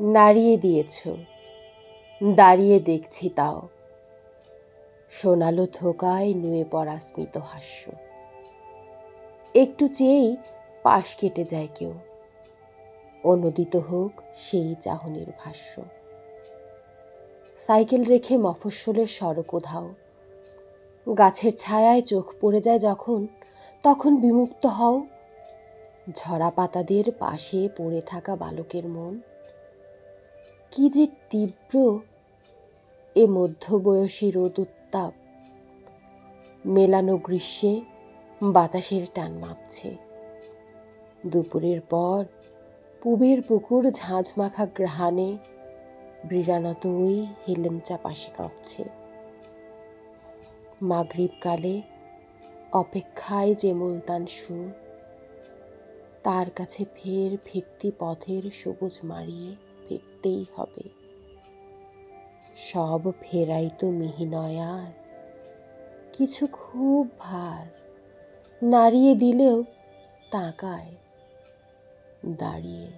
নাড়িয়ে দিয়েছ। দাঁড়িয়ে দেখছি তাও। সোনালো থোকায় নুয়ে পড়া স্মিত হাস্য। একটু চেয়েই পাশ কেটে যায় কেউ। অনুদিত হোক সেই চাহনির ভাষ্য। সাইকেল রেখে মফস্বলের সড়ক ধাও গাছের ছায়ায় চোখ পড়ে যায় যখন, তখন বিমুক্ত হও ঝরা পাতাদের পাশে পড়ে থাকা বালকের মন। কি যে তীব্র এ মধ্যবয়সী রোদ উত্তাপ। মেলানো গ্রীষ্মে বাতাসের টান মাপছে। দুপুরের পর পুবের পুকুর ঝাঁঝ মাখা গ্রহাণে বিড়ানত ওই হেলেঞ্চা পাশে কাঁপছে। মাগরিব কালে অপেক্ষায় যে মুলতান সুর তার কাছে ফের ফিরতি পথের সবুজ মারিয়ে ফিরতেই হবে। সব ফেরাই তো মিহি নয় আর কিছু খুব ভার, নাড়িয়ে দিলেও তাকায় দাঁড়িয়ে।